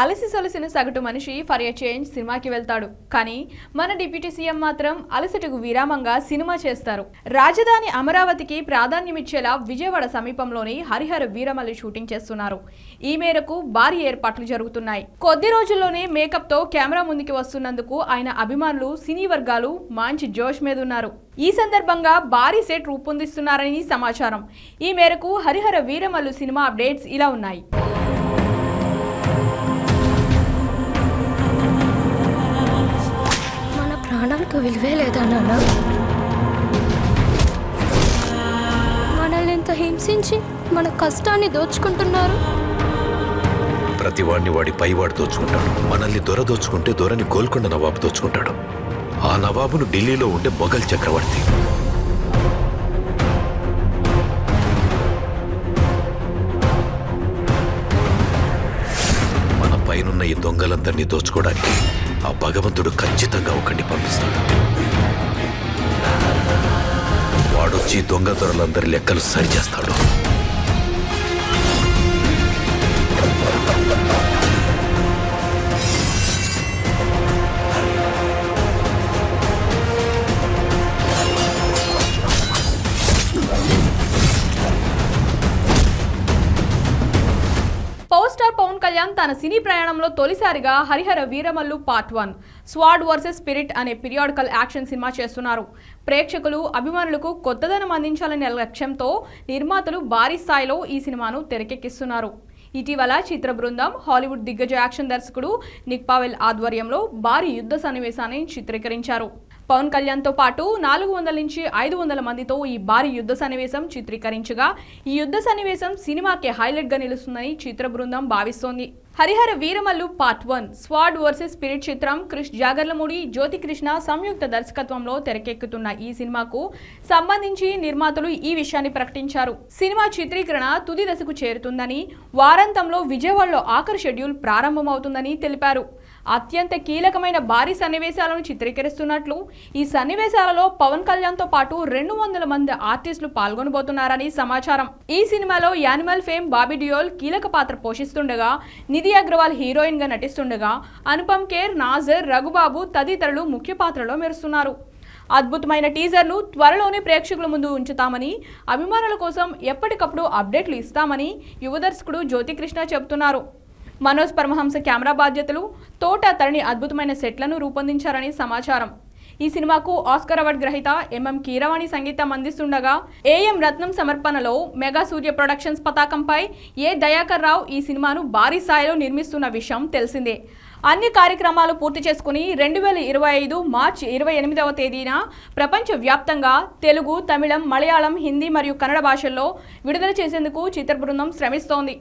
అలసి సొలసిన సగటు మనిషి ఫర్ ఎ చేంజ్ సినిమాకి వెళ్తాడు. కానీ మన డిప్యూటీ సీఎం మాత్రం అలసటకు విరామంగా సినిమా చేస్తారు. రాజధాని అమరావతికి ప్రాధాన్యమిచ్చేలా విజయవాడ సమీపంలోని హరిహర వీరమల్లి షూటింగ్ చేస్తున్నారు. ఈ మేరకు భారీ ఏర్పాట్లు జరుగుతున్నాయి. కొద్ది రోజుల్లోనే మేకప్తో కెమెరా ముందుకి వస్తున్నందుకు ఆయన అభిమానులు సినీ వర్గాలు మంచి జోష్ మీద ఉన్నారు. ఈ సందర్భంగా భారీ సెట్ రూపొందిస్తున్నారని సమాచారం. ఈ మేరకు హరిహర వీరమల్లు సినిమా అప్డేట్స్ ఇలా ఉన్నాయి. ప్రాణాలకు విలువే లేదా నాన్న? మనల్ని ఇంత హింసించి మన కష్టాన్ని దోచుకుంటున్నారు? ప్రతివాడిని వాడి పైవాడు దోచుకుంటాడు. మనల్ని దొర దోచుకుంటే దొరని గోల్కొండ నవాబు దోచుకుంటాడు. ఆ నవాబును ఢిల్లీలో ఉండే మొఘల్ చక్రవర్తి. మన పైనున్న ఈ దొంగలందరినీ దోచుకోవడానికి ఆ భగవంతుడు ఖచ్చితంగా ఒకడిని పంపిస్తాడు. వాడొచ్చి దొంగ దొరలందరి లెక్కలు సరిచేస్తాడు. కళ్యాణ్ తన సినీ ప్రయాణంలో తొలిసారిగా Harihara Veeramallu part one sword versus spirit అనే పీరియాడికల్ యాక్షన్ సినిమా చేస్తున్నారు. ప్రేక్షకులు అభిమానులకు కొత్తదనం అందించాలనే లక్ష్యంతో నిర్మాతలు భారీ స్థాయిలో ఈ సినిమాను తెరకెక్కిస్తున్నారు. ఇటీవల చిత్ర బృందం హాలీవుడ్ దిగ్గజ యాక్షన్ దర్శకుడు నిక్ పావెల్ ఆధ్వర్యంలో భారీ యుద్ధ సన్నివేశాన్ని చిత్రీకరించారు. పవన్ కళ్యాణ్తో పాటు నాలుగు వందల నుంచి ఐదు వందల మందితో ఈ భారీ యుద్ధ సన్నివేశం చిత్రీకరించగా. ఈ యుద్ధ సన్నివేశం సినిమాకి హైలైట్గా నిలుస్తుందని చిత్ర బృందం భావిస్తోంది. Harihara Veeramallu part one sword versus spirit చిత్రం క్రిష్ జాగర్లమూడి జ్యోతికృష్ణ సంయుక్త దర్శకత్వంలో తెరకెక్కుతున్న ఈ సినిమాకు సంబంధించి నిర్మాతలు ఈ విషయాన్ని ప్రకటించారు. సినిమా చిత్రీకరణ తుది దశకు చేరుతుందని వారాంతంలో విజయవాడలో ఆఖరి షెడ్యూల్ ప్రారంభమవుతుందని తెలిపారు. అత్యంత కీలకమైన భారీ సన్నివేశాలను చిత్రీకరిస్తున్నట్లు ఈ సన్నివేశాలలో పవన్ కళ్యాణ్తో పాటు రెండు వందల మంది ఆర్టిస్టులు పాల్గొనబోతున్నారని సమాచారం. ఈ సినిమాలో యానిమల్ ఫేమ్ బాబీ డియోల్ కీలక పాత్ర పోషిస్తుండగా నిధి అగ్రవాల్ హీరోయిన్గా నటిస్తుండగా అనుపమ్ కేర్ నాజర్ రఘుబాబు తదితరులు ముఖ్య పాత్రలో మెరుస్తున్నారు. అద్భుతమైన టీజర్ను త్వరలోనే ప్రేక్షకుల ముందు ఉంచుతామని అభిమానుల కోసం ఎప్పటికప్పుడు అప్డేట్లు ఇస్తామని యువ దర్శకుడు జ్యోతికృష్ణ చెబుతున్నారు. మనోజ్ పరమహంస కెమెరా బాధ్యతలు తోట తరణి అద్భుతమైన సెట్లను రూపొందించారని సమాచారం. ఈ సినిమాకు ఆస్కర్ అవార్డు గ్రహీత ఎంఎం కీరవాణి సంగీతం అందిస్తుండగా ఏఎం రత్నం సమర్పణలో మెగా సూర్య ప్రొడక్షన్స్ పతాకంపై ఏ దయాకర్ రావు ఈ సినిమాను భారీ స్థాయిలో నిర్మిస్తున్న విషయం తెలిసిందే. అన్ని కార్యక్రమాలు పూర్తి చేసుకుని రెండు వేల ఇరవై ఐదు మార్చి ఇరవై ఎనిమిదవ తేదీన ప్రపంచ వ్యాప్తంగా తెలుగు తమిళం మలయాళం హిందీ మరియు కన్నడ భాషల్లో విడుదల చేసేందుకు చిత్ర బృందం శ్రమిస్తోంది.